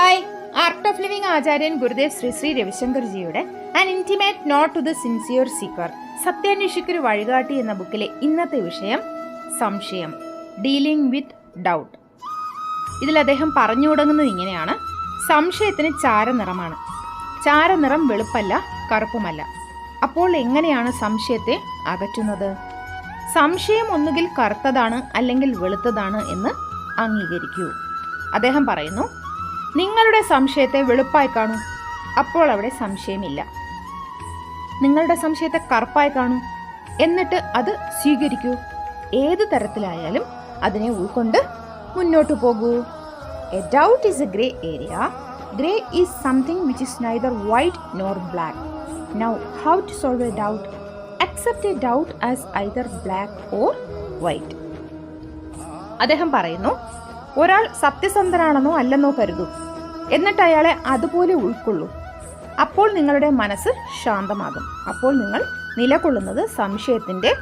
Hi art of living ആചാര്യൻ Gurudev Sri Sri രവിശങ്കർജിയുടെ an intimate note to the sincere seeker സത്യാന്വേഷിക്കൊരു വഴികാട്ടി എന്ന ബുക്കിലെ ഇന്നത്തെ വിഷയം സംശയം ഡീലിംഗ് വിത്ത് ഡൗട്ട്. ഇതിൽ അദ്ദേഹം പറഞ്ഞു തുടങ്ങുന്നത് ഇങ്ങനെയാണ്. സംശയത്തിന് ചാരനിറമാണ്. ചാരനിറം വെളുപ്പല്ല കറുപ്പുമല്ല. അപ്പോൾ എങ്ങനെയാണ് സംശയത്തെ അകറ്റുന്നത്? സംശയം ഒന്നുകിൽ കറുത്തതാണ് അല്ലെങ്കിൽ വെളുത്തതാണ് എന്ന് അംഗീകരിക്കൂ. അദ്ദേഹം പറയുന്നു നിങ്ങളുടെ സംശയത്തെ വെളുപ്പായി കാണൂ. അപ്പോൾ അവിടെ സംശയമില്ല. നിങ്ങളുടെ സംശയത്തെ കറുപ്പായി കാണൂ. എന്നിട്ട് അത് സ്വീകരിക്കൂ. ഏത് തരത്തിലായാലും അതിനെ ഉൾക്കൊണ്ട് മുന്നോട്ട് പോകൂ. A doubt is a grey area grey is something which is neither white nor black now how to solve a doubt accept a doubt as either black or white അദ്ദേഹം പറയുന്നു ഒരാൾ സത്യസന്ധനാണെന്നോ അല്ലെന്നോ കരുതൂ. എന്നിട്ട് അയാളെ അതുപോലെ ഉൾക്കൊള്ളൂ. അപ്പോൾ നിങ്ങളുടെ മനസ്സ് ശാന്തമാകും. അപ്പോൾ നിങ്ങൾ നിലകൊള്ളുന്നത് സംശയത്തിന്റെ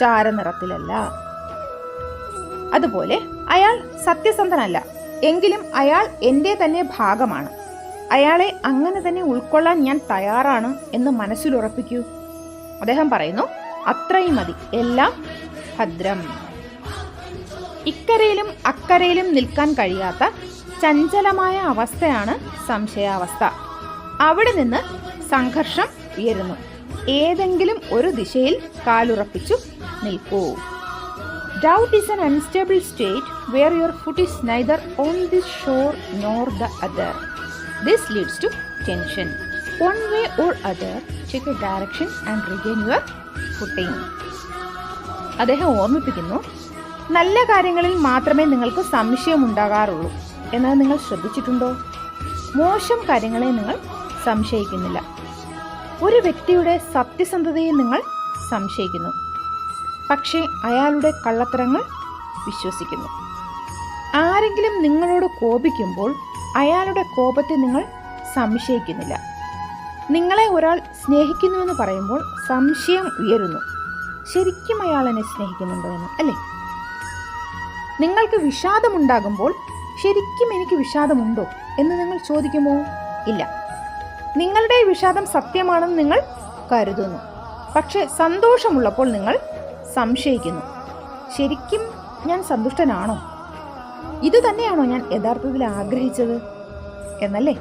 ചാരനിറത്തിലല്ല. അതുപോലെ അയാൾ സത്യസന്ധനല്ല. എങ്കിലും അയാൾ എന്റെ തന്നെ ഭാഗമാണ്. അയാളെ അങ്ങനെ തന്നെ ഉൾക്കൊള്ളാൻ ഞാൻ തയ്യാറാണ് എന്ന് മനസ്സിലുറപ്പിക്കൂ. അദ്ദേഹം പറയുന്നു അത്രയും മതി. എല്ലാം ഭദ്രം. ഇക്കരയിലും അക്കരയിലും നിൽക്കാൻ കഴിയാത്ത ചഞ്ചലമായ അവസ്ഥയാണ് സംശയാവസ്ഥ. അവിടെ നിന്ന് സംഘർഷം ഉയരുന്നു. ഏതെങ്കിലും ഒരു ദിശയിൽ കാലുറപ്പിച്ചു നിൽക്കൂ. Doubt is an unstable state where your foot is neither on this shore nor the other this leads to tension one way or other check a direction and regain your footing അദ്ദേഹം ഓർമ്മിപ്പിക്കുന്നു നല്ല കാര്യങ്ങളിൽ മാത്രമേ നിങ്ങൾക്ക് സംശയം ഉണ്ടാകാറുള്ളൂ എന്നത് നിങ്ങൾ ശ്രദ്ധിച്ചിട്ടുണ്ടോ? മോശം കാര്യങ്ങളെ നിങ്ങൾ സംശയിക്കുന്നില്ല. ഒരു വ്യക്തിയുടെ സത്യസന്ധതയെ നിങ്ങൾ സംശയിക്കുന്നു. പക്ഷേ അയാളുടെ കള്ളത്തരങ്ങൾ വിശ്വസിക്കുന്നു. ആരെങ്കിലും നിങ്ങളോട് കോപിക്കുമ്പോൾ അയാളുടെ കോപത്തെ നിങ്ങൾ സംശയിക്കുന്നില്ല. നിങ്ങളെ ഒരാൾ സ്നേഹിക്കുന്നുവെന്ന് പറയുമ്പോൾ സംശയം ഉയരുന്നു. ശരിക്കും അയാൾ എന്നെ സ്നേഹിക്കുന്നുണ്ടോ എന്ന് അല്ലേ? നിങ്ങൾക്ക് വിഷാദമുണ്ടാകുമ്പോൾ ശരിക്കും എനിക്ക് വിഷാദമുണ്ടോ എന്ന് നിങ്ങൾ ചോദിക്കുമോ? ഇല്ല. നിങ്ങളുടെ വിഷാദം സത്യമാണെന്ന് നിങ്ങൾ കരുതുന്നു. പക്ഷെ സന്തോഷമുള്ളപ്പോൾ നിങ്ങൾ സംശയിക്കുന്നു. ശരിക്കും ഞാൻ സന്തുഷ്ടനാണോ? ഇത് തന്നെയാണോ ഞാൻ യഥാർത്ഥത്തിൽ ആഗ്രഹിച്ചത്? എന്നല്ലേ?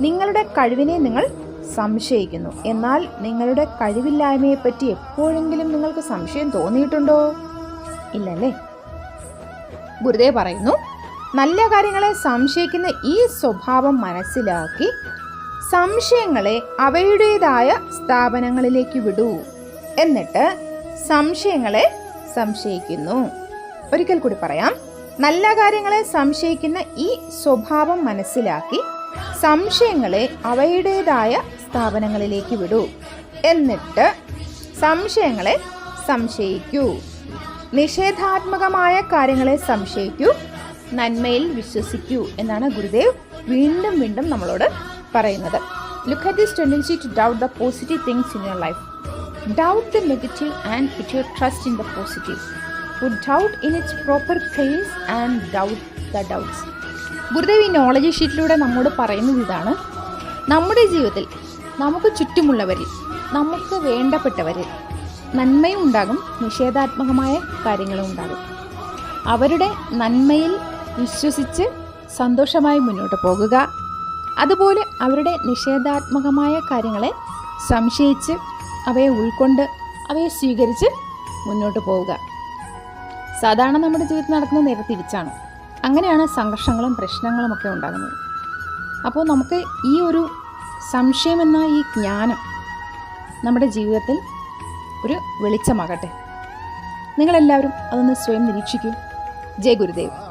നിങ്ങളുടെ കഴിവിനെ നിങ്ങൾ സംശയിക്കുന്നു. എന്നാൽ നിങ്ങളുടെ കഴിവില്ലായ്മയെപ്പറ്റി എപ്പോഴെങ്കിലും നിങ്ങൾക്ക് സംശയം തോന്നിയിട്ടുണ്ടോ? ഇല്ലല്ലേ? ഗുരുദേവ് പറയുന്നു നല്ല കാര്യങ്ങളെ സംശയിക്കുന്ന ഈ സ്വഭാവം മനസ്സിലാക്കി സംശയങ്ങളെ അവയുടേതായ സ്ഥാപനങ്ങളിലേക്ക് വിടൂ. എന്നിട്ട് സംശയങ്ങളെ സംശയിക്കുന്നു. ഒരിക്കൽ കൂടി പറയാം നല്ല കാര്യങ്ങളെ സംശയിക്കുന്ന ഈ സ്വഭാവം മനസ്സിലാക്കി സംശയങ്ങളെ അവയുടേതായ സ്ഥാപനങ്ങളിലേക്ക് വിടൂ. എന്നിട്ട് സംശയങ്ങളെ സംശയിക്കൂ. നിഷേധാത്മകമായ കാര്യങ്ങളെ സംശയിക്കൂ നന്മയിൽ വിശ്വസിക്കൂ എന്നാണ് ഗുരുദേവ് വീണ്ടും വീണ്ടും നമ്മളോട് പറയുന്നത്. Look at this tendency to doubt the positive things in your life doubt the negative and it your trust in the positive would doubt in its proper place and doubt the doubts Gurudev ഈ knowledge ഷീറ്റിലൂടെ നമ്മോട് പറയുന്നത് ഇതാണ്. നമ്മുടെ ജീവിതത്തിൽ നമുക്ക് ചുറ്റുമുള്ളവരിൽ നമുക്ക് വേണ്ടപ്പെട്ടവരിൽ നന്മയും ഉണ്ടാകും നിഷേധാത്മകമായ കാര്യങ്ങളും ഉണ്ടാകും അവരുടെ നന്മയിൽ വിശ്വസിച്ച് സന്തോഷമായി മുന്നോട്ട് പോകുക. അതുപോലെ അവരുടെ നിഷേധാത്മകമായ കാര്യങ്ങളെ സംശയിച്ച് അവയെ ഉൾക്കൊണ്ട് അവയെ സ്വീകരിച്ച് മുന്നോട്ട് പോവുക. സാധാരണ നമ്മുടെ ജീവിതത്തിൽ നടക്കുന്ന നേരെ തിരിച്ചാണ്. അങ്ങനെയാണ് സംഘർഷങ്ങളും പ്രശ്നങ്ങളും ഒക്കെ ഉണ്ടാകുന്നത്. അപ്പോൾ നമുക്ക് ഈ ഒരു സംശയമെന്ന ഈ ജ്ഞാനം നമ്മുടെ ജീവിതത്തിൽ ഒരു വെളിച്ചമാകട്ടെ. നിങ്ങളെല്ലാവരും അതൊന്ന് സ്വയം നിരീക്ഷിക്കൂ. ജയ ഗുരുദേവ്.